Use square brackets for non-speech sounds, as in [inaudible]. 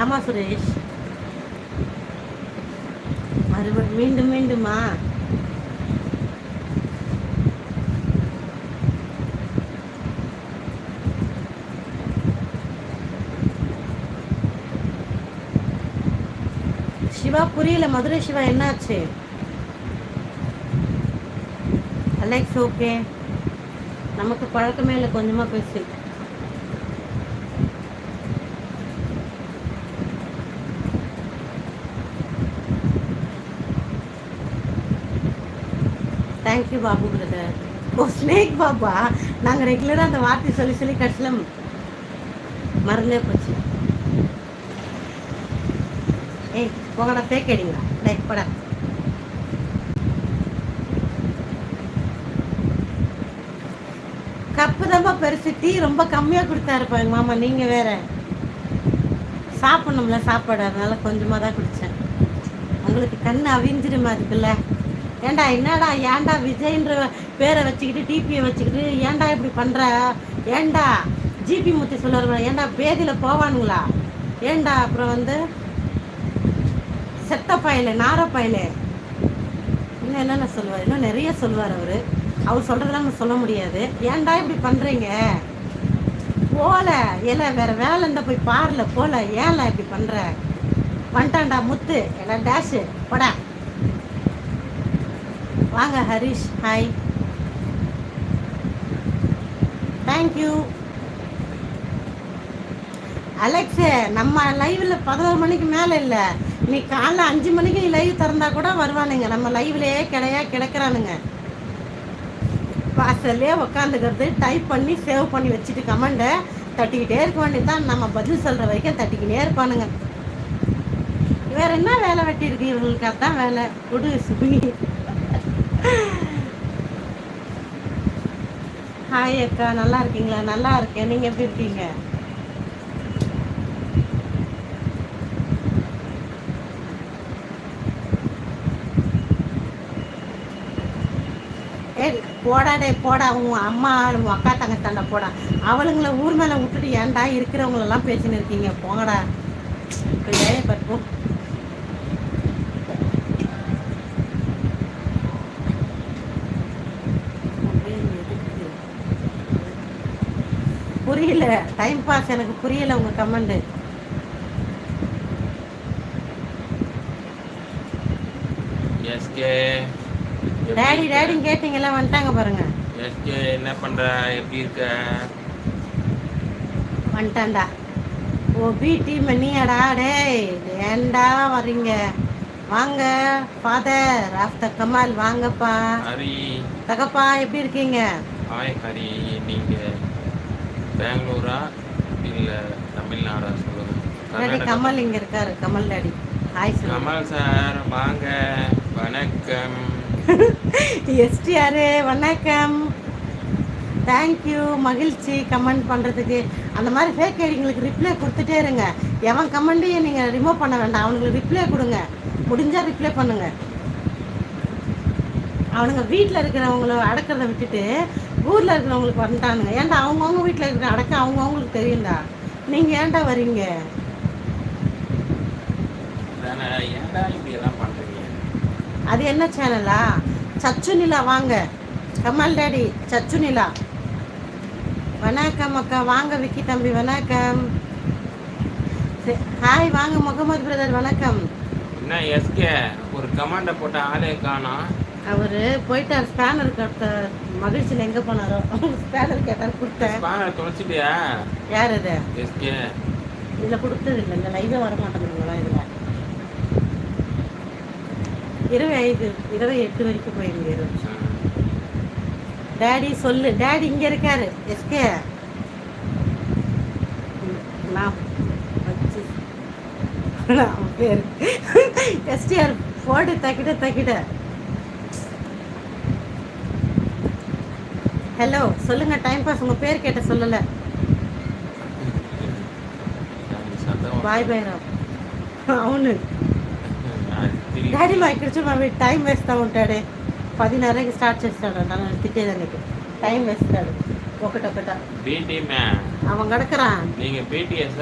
ஆமாம் சுரேஷ். மறுபடி மீண்டும் மீண்டுமா? சிவா புரியல. மதுரை சிவா என்னாச்சு? அலெக்ஸ் ஓகே நமக்கு பழக்கமே இல்லை. கொஞ்சமாக பேசி. தேங்க்யூ பாபு பிரதர் ஓ ஸ்னேக் பாபா நாங்கள் ரெகுலராக அந்த வார்த்தை சொல்லி சொல்லி கடைசியில் மறந்தே போச்சு. ஏய் போங்கடா ஃபேக் அடிங்களா டேய் கப்பு தான்ப்பா பெருசு டீ ரொம்ப கம்மியாக கொடுத்தாருப்பா எங்கள் மாமா நீங்கள் வேற. சாப்பிட்ணும்ல சாப்பாடு அதனால கொஞ்சமாக தான் குடித்தேன் உங்களுக்கு கண் அவிஞ்சிருமா அதுக்குள்ள? ஏன்டா என்னடா ஏன்டா விஜய்ன்ற பேரை வச்சுக்கிட்டு டிபியை வச்சுக்கிட்டு ஏன்டா இப்படி பண்ணுற ஏன்டா ஜிபி முத்தி சொல்லுவாருங்களா ஏன்டா பேதியில் போவானுங்களா? ஏன்டா அப்புறம் வந்து செத்த பயலு நார பயலு. இன்னும் என்னென்ன சொல்லுவார்? இன்னும் நிறைய சொல்லுவார் அவர். அவர் சொல்கிறதெல்லாம் நம்ம சொல்ல முடியாது. ஏன்டா இப்படி பண்ணுறீங்க போல ஏல வேற வேலை இருந்தால் போய் பாருல போல ஏன்ல இப்படி பண்ணுற வந்துட்டான்டா முத்து எல்லாம் டேஷு படா. வாங்க ஹரிஷ். ஹாய் தேங்க்யூ அலெக்ஸு நம்ம லைவில் பதினோரு மணிக்கு மேலே இல்லை. நீ காலைல அஞ்சு மணிக்கு லைவ் திறந்தா கூட வருவானுங்க. நம்ம லைவ்லேயே கிடையா கிடக்கிறானுங்க. வாசல்லே உட்காந்துக்கிறது டைப் பண்ணி சேவ் பண்ணி வச்சுட்டு கமெண்டை தட்டிக்கிட்டே இருக்க வேண்டியதுதான். நம்ம பதில் சொல்கிற வரைக்கும் தட்டிக்கிட்டே இருப்பானுங்க. வேற என்ன வேலை வெட்டி இருக்கு இவங்களுக்கு அதான் வேலை. குடு சுபி. ஹாய் அக்கா நல்லா இருக்கீங்களா? நல்லா இருக்கேன். நீங்கள் எப்படி இருக்கீங்க? போடாடே போடா உன் அம்மா உன் அக்கா தங்கச்சாண்ட போடா. அவளுங்களை ஊர் மேலே விட்டுட்டு ஏன்டா இருக்கிறவங்களெல்லாம் பேசின்னு இருக்கீங்க? போங்கடா. இப்போ ஏன் புரியல. டைம் பாஸ் எனக்கு புரியல உங்க கமெண்ட் எஸ்கே டேடி டேடின்னு கேட்டீங்கல்ல வந்துட்டாங்க பாருங்க. எஸ்கே என்ன பண்ற? எப்படி இருக்க? வந்துட்டான்டா. ஓ பி டீம் நீயாடா? டேய் ஏன்டா வர்றீங்க? வாங்க ஃபாதர் ஆஃப்டர் கமால் வாங்கப்பா. ஹரி. தகப்பா எப்படி இருக்கீங்க? ஹாய் ஹரி நீங்க? பெங்களூரா இல்ல தமிழ்நாடா சொல்லுங்க? டேடி கர்நாடகா. கமல் இங்க இருக்காரு Kamal daddy. Hi Kamal sir வாங்க. வணக்கம். எஸ்டிஆர் வணக்கம். தேங்க்யூ மகிழ்ச்சி கமெண்ட் பண்ணுறதுக்கு அந்த மாதிரி ஃபேக் ஐடிங்களுக்கு ரிப்ளை கொடுத்துட்டே இருங்க. எவன் கமெண்ட்டையும் நீங்கள் ரிமூவ் பண்ண வேண்டாம். அவனுங்களுக்கு ரிப்ளை கொடுங்க. முடிஞ்சால் ரிப்ளை பண்ணுங்க. அவனுங்க வீட்டில் இருக்கிறவங்கள அடக்கிறத விட்டுட்டு ஊரில் இருக்கிறவங்களுக்கு வந்துட்டானுங்க. ஏன்டா அவங்கவுங்க வீட்டில் இருக்கிற அடக்க அவங்கவுங்களுக்கு தெரியும்டா நீங்கள் ஏன்டா வரீங்க? அது என்ன சேனலா? சச்சு நிலா வாங்க. கமல் டாடி சச்சு நிலா. வணக்கம் அக்கா. வாங்க விக்கி தம்பி வணக்கம். ஹாய் வாங்க முகமது பிரதர் வணக்கம். என்ன எஸ்கே? ஒரு கமாண்ட போட்ட ஆளே காணோம். அவர் போயிட்டார். ஸ்பேனர் கட்ட மகிழ்ச்சியில் எங்கே போனாரோ? ஸ்பேனர் கேட்டார் கொடுத்தேன். ஸ்பானர் தொலைச்சிட்டியா? யார் அது எஸ்கே. இதில் கொடுத்தது இல்லை. இந்த லைவே வர மாட்டேங்குதுங்களா இதில்? இருபது ஐந்து. இருபது எட்டு வரைக்கும் இருபது. டேடி சொல்லு. டேடி இங்க இருக்காரு. எஸ்கே. நான் வச்சு. பேர். [laughs] எஸ்டிஆர் போடு தக்கிட்ட தக்கிட்ட ஹலோ சொல்லுங்க டைம் பாஸ் உங்க பேர் கேட்ட சொல்லல బాయ్ బాయ్ రా అవును డాడీ మా ఇక్కడ మా టైం వేస్తూ ఉంటాడే పదిన్నరకి స్టార్ట్ చేస్తాడు నన్ను తిట్టేదానికి టైం వేస్తాడు ఒకటొకట பிடி மேன் அவன் கிடக்குறான் நீங்க பிடிஎஸ்